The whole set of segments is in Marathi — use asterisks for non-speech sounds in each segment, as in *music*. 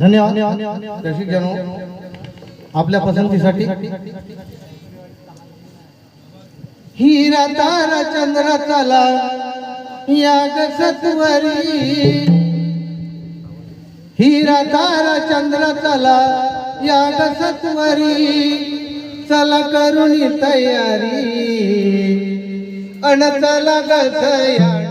धन्यवाद. जनो. आपल्या पसंतीसाठी. हिरा तारा चंद्रा चला. या सत्वरी. हिरा तारा चंद्रा चला. या सत्वरी. चला करून तयारी. अन चला गया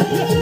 Yeah. *laughs*